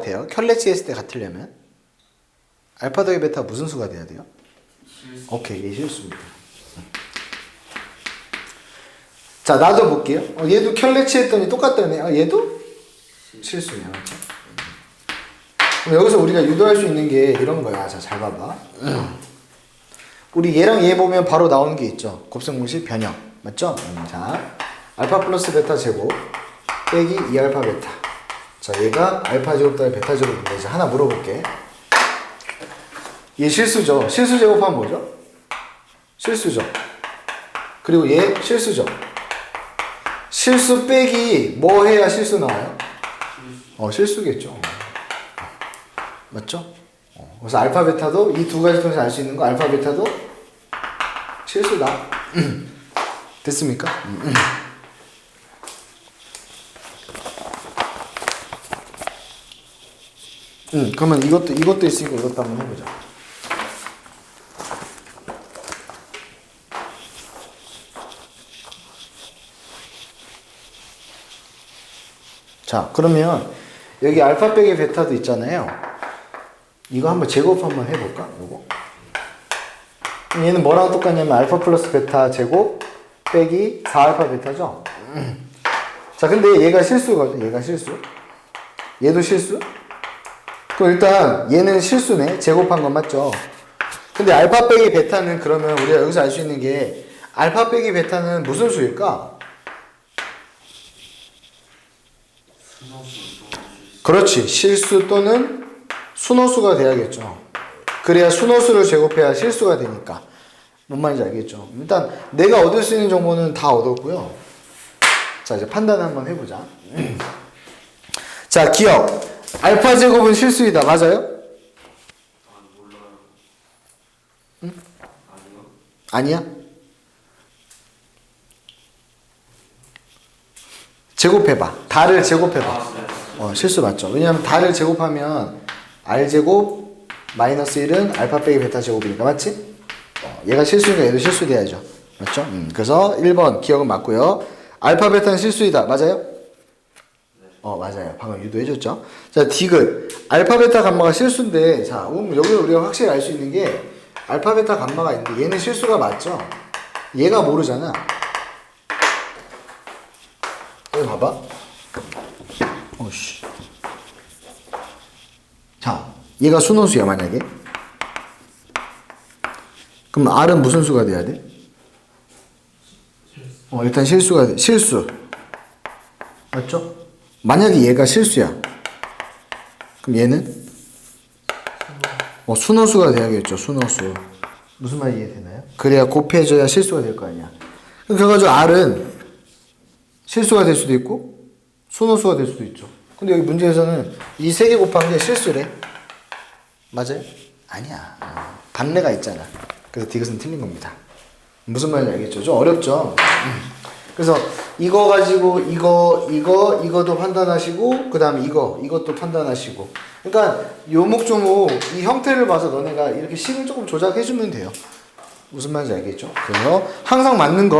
돼요. 했을 때 같으려면 알파 더하기 베타 무슨 수가 돼야 돼요? 오케이, 얘 실수입니다. 자, 나도 볼게요. 어, 얘도 켤레치 했더니 똑같다네. 아, 얘도 맞죠? 그럼 여기서 우리가 유도할 수 있는 게 이런 거야. 자, 잘 봐봐. 우리 얘랑 얘 보면 바로 나오는 게 있죠. 곱셈공식 변형. 맞죠? 음, 자, 알파 플러스 베타 제곱 빼기 2알파 베타. 자, 얘가 알파 제곱 더하기 베타 제곱인데 이제 하나 물어볼게. 얘 실수죠. 실수 제곱하면 뭐죠? 실수죠. 그리고 얘 실수죠. 실수 빼기 뭐 해야 실수 나와요? 어, 실수겠죠. 맞죠? 어, 그래서 알파 베타도 이 두 가지 통해서 알 수 있는 거 알파 베타도 실수다. 됐습니까? 음, 그러면 이것도 이것도 있으니까 이것도 한번 해보자. 자, 그러면 여기 알파 빼기 베타도 있잖아요. 이거 한번 제곱 한번 해볼까? 요거. 얘는 뭐랑 똑같냐면 알파 플러스 베타 제곱 빼기 4알파 베타죠? 음. 자, 근데 얘가 실수거든. 얘가 실수. 얘도 실수. 그럼 일단 얘는 실수네. 제곱한 건 맞죠? 근데 알파 빼기 베타는 그러면 우리가 여기서 알 수 있는 게 알파 빼기 베타는 무슨 수일까? 그렇지. 실수 또는 순호수가 돼야겠죠. 그래야 순호수를 제곱해야 실수가 되니까. 뭔 말인지 알겠죠? 일단 내가 얻을 수 있는 정보는 다 얻었고요. 자, 이제 판단 한번 해보자. 자, 기억. 알파 제곱은 실수이다. 맞아요? 응? 아니야? 제곱해봐. 달을 제곱해봐. 어, 실수 맞죠? 왜냐하면 달을 제곱하면 r 제곱 마이너스 1은 알파 빼기 베타 제곱이니까 맞지? 어, 얘가 실수니까 얘도 실수 돼야죠. 맞죠? 음, 그래서 1번 기억은 맞고요. 알파 베타는 실수이다. 맞아요? 어 맞아요. 방금 유도해줬죠. 자 디귿 알파 베타 감마가 실수인데 자 그럼 여기 우리가 확실히 알 수 있는 게 알파 베타 감마가 있는데 얘는 실수가 맞죠? 얘가 모르잖아. 여기 봐봐. 어씨. 자, 얘가 순호수야 만약에. 그럼 R은 무슨 수가 돼야 돼? 어 일단 실수가 돼. 실수. 맞죠? 만약에 얘가 실수야. 그럼 얘는 어 순호수가 돼야겠죠. 순호수. 무슨 말이 이해되나요? 그래야 곱해져야 실수가 될 거 아니야. 그럼 결과적으로 R은 실수가 될 수도 있고 순호수가 될 수도 있죠. 근데 여기 문제에서는 이 세 개 곱한 게 실수래. 맞아요? 아니야. 어, 반례가 있잖아. 그래서 디귿은 틀린 겁니다. 무슨 말인지 알겠죠? 좀 어렵죠? 음. 그래서 이거 가지고 이거 이거 이거도 판단하시고 그 다음에 이거 이것도 판단하시고 그러니까 요목조목 이 형태를 봐서 너네가 이렇게 식을 조금 조작해 주면 돼요. 무슨 말인지 알겠죠? 그래서 항상 맞는 거